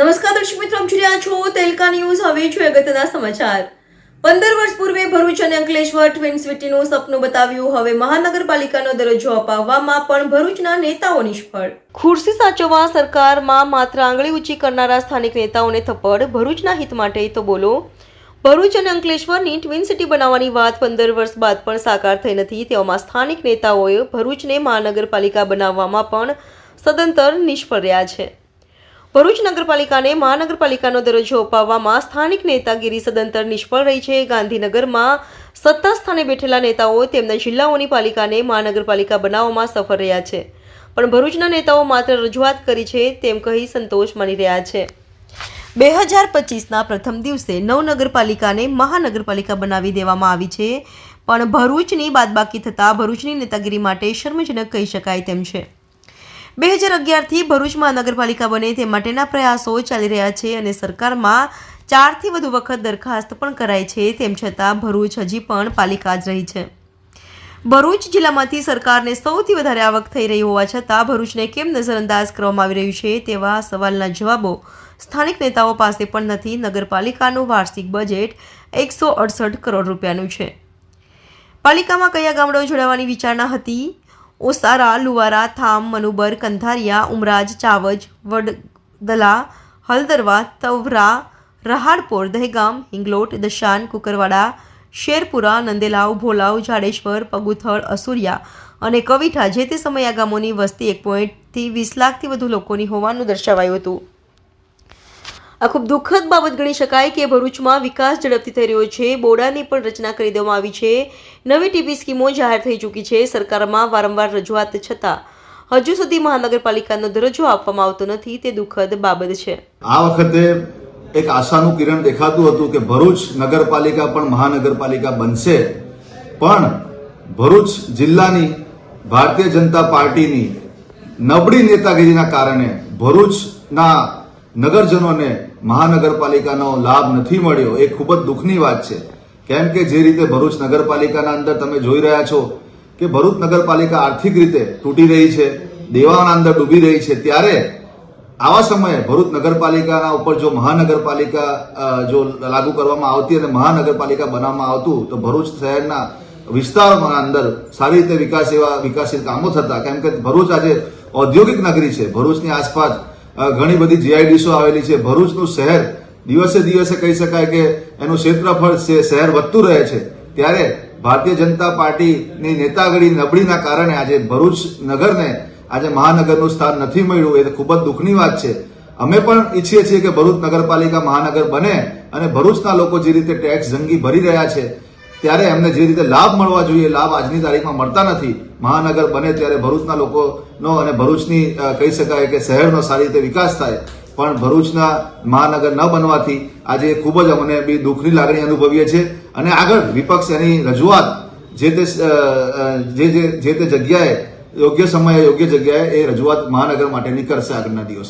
નમસ્કાર દર્શક મિત્રો, આપ જોઈ રહ્યા છો તેલકા ન્યૂઝ. હવે જોઈએ અગત્યના સમાચાર. પંદર વર્ષ પૂર્વે ભરૂચ અને અંકલેશ્વર ટ્વિન સિટીનું સપનું બતાવ્યું. હવે મહાનગરપાલિકાનો દરજ્જો અપાવવામાં પણ ભરૂચના નેતાઓ નિષ્ફળ. ખુરશી સાચવવા સરકારમાં માત્ર આંગળી ઊંચી કરનારા સ્થાનિક નેતાઓને થપ્પડ. ભરૂચના હિત માટે તો બોલો. ભરૂચ અને અંકલેશ્વરની ટ્વિન સિટી બનાવવાની વાત પંદર વર્ષ બાદ પણ સાકાર થઈ નથી. તેવામાં સ્થાનિક નેતાઓએ ભરૂચને મહાનગરપાલિકા બનાવવામાં પણ સદંતર નિષ્ફળ રહ્યા છે. ભરૂચ નગરપાલિકાને મહાનગરપાલિકાનો દરજ્જો અપાવવામાં સ્થાનિક નેતાગીરી સદંતર નિષ્ફળ રહી છે. ગાંધીનગરમાં સત્તા સ્થાને બેઠેલા નેતાઓ તેમના જિલ્લાઓની પાલિકાને મહાનગરપાલિકા બનાવવામાં સફળ રહ્યા છે. પણ ભરૂચના નેતાઓ માત્ર રજૂઆત કરી છે તેમ કહી સંતોષ માની રહ્યા છે. બે હજાર પચીસના પ્રથમ દિવસે નવ નગરપાલિકાને મહાનગરપાલિકા બનાવી દેવામાં આવી છે. પણ ભરૂચની બાદબાકી થતાં ભરૂચની નેતાગીરી માટે શર્મજનક કહી શકાય તેમ છે. બે હજાર અગિયારથી ભરૂચ મહાનગરપાલિકા બને તે માટેના પ્રયાસો ચાલી રહ્યા છે અને સરકારમાં ચારથી વધુ વખત દરખાસ્ત પણ કરાઈ છે. તેમ છતાં ભરૂચ હજી પણ પાલિકા જ રહી છે. ભરૂચ જિલ્લામાંથી સરકારને સૌથી વધારે આવક થઈ રહી હોવા છતાં ભરૂચને કેમ નજરઅંદાજ કરવામાં આવી રહ્યું છે તેવા સવાલના જવાબો સ્થાનિક નેતાઓ પાસે પણ નથી. નગરપાલિકાનું વાર્ષિક બજેટ એકસો અડસઠ કરોડ રૂપિયાનું છે. પાલિકામાં કયા ગામડાઓ જોડાવાની વિચારણા હતી? ઓસારા, લુવારા, થામ, મનુબર કંથારિયા ઉમરાજ, ચાવજ, વડદલા, હલદરવા, તવરા, રહાડપોર, દહેગામ, હિંગલોટ, દશાન, કુકરવાડા, શેરપુરા, નંદેલાવ, ભોલાવ, જાડેશ્વર, પગુથળ, અસુરિયા અને કવિઠા જે તે સમયે આ ગામોની વસ્તી એક પોઈન્ટથી વીસ લાખથી વધુ લોકોની હોવાનું દર્શાવાયું હતું. આ ખૂબ દુઃખદ બાબત ગણી શકાય કે ભરૂચમાં વિકાસ ઝડપથી થઈ રહ્યો છે. બોર્ડાની પણ રચના કરી દેવામાં આવી છે. નવી ટીપી સ્કીમો જાહેર થઈ ચૂકી છે. સરકારમાં વારંવાર રજૂઆત છતાં હજુ સુધી મહાનગરપાલિકાનો દરજ્જો આપવામાં આવતો નથી. તે દુઃખદ બાબત છે. આ વખતે એક આશાનું કિરણ દેખાતું હતું કે ભરૂચ નગરપાલિકા પણ મહાનગરપાલિકા બનશે. પણ ભરૂચ જિલ્લાની ભારતીય જનતા પાર્ટીની નબળી નેતાગીરીના કારણે ભરૂચના નગરજનોને મહાનગરપાલિકાનો લાભ નથી મળ્યો, એ ખૂબ જ દુઃખની વાત છે. કેમ કે જે રીતે ભરૂચ નગરપાલિકાના અંદર તમે જોઈ રહ્યા છો કે ભરૂચ નગરપાલિકા આર્થિક રીતે તૂટી રહી છે દેવાના અંદર ડૂબી રહી છે, ત્યારે આવા સમયે ભરૂચ નગરપાલિકાના ઉપર જો મહાનગરપાલિકા જો લાગુ કરવામાં આવતી અને મહાનગરપાલિકા બનાવવામાં આવતું, તો ભરૂચ શહેરના વિસ્તારોમાં અંદર સારી રીતે વિકાસ એવા વિકાસિત કામો થતા. કેમ કે ભરૂચ આજે ઔદ્યોગિક નગરી છે, ભરૂચની આસપાસ ઘણી બધી જીઆઈડીસો આવેલી છે. ભરૂચનું શહેર દિવસે દિવસે કહી શકાય કે એનું ક્ષેત્રફળ શહેર વધતું રહે છે. ત્યારે ભારતીય જનતા પાર્ટીની નેતાગીરી નબળીના કારણે આજે ભરૂચ નગરને આજે મહાનગરનું સ્થાન નથી મળ્યું. એ ખૂબ જ દુઃખની વાત છે. અમે પણ ઈચ્છીએ છીએ કે ભરૂચ નગરપાલિકા મહાનગર બને અને ભરૂચના લોકો જે રીતે ટેક્સ જંગી ભરી રહ્યા છે, ત્યારે એમને જે રીતે લાભ મળવા જોઈએ લાભ આજની તારીખમાં મળતા નથી. મહાનગર બને ત્યારે ભરૂચના લોકોનો અને ભરૂચની કહી શકાય કે શહેરનો સારી રીતે વિકાસ થાય. પણ ભરૂચના મહાનગર ન બનવાથી આજે ખૂબ જ અમને બી દુઃખની લાગણી અનુભવીએ છીએ. અને આગળ વિપક્ષ એની રજૂઆત જે તે જે જે તે જગ્યાએ યોગ્ય સમયે યોગ્ય જગ્યાએ એ રજૂઆત મહાનગર માટેની કરશે આગળના દિવસ.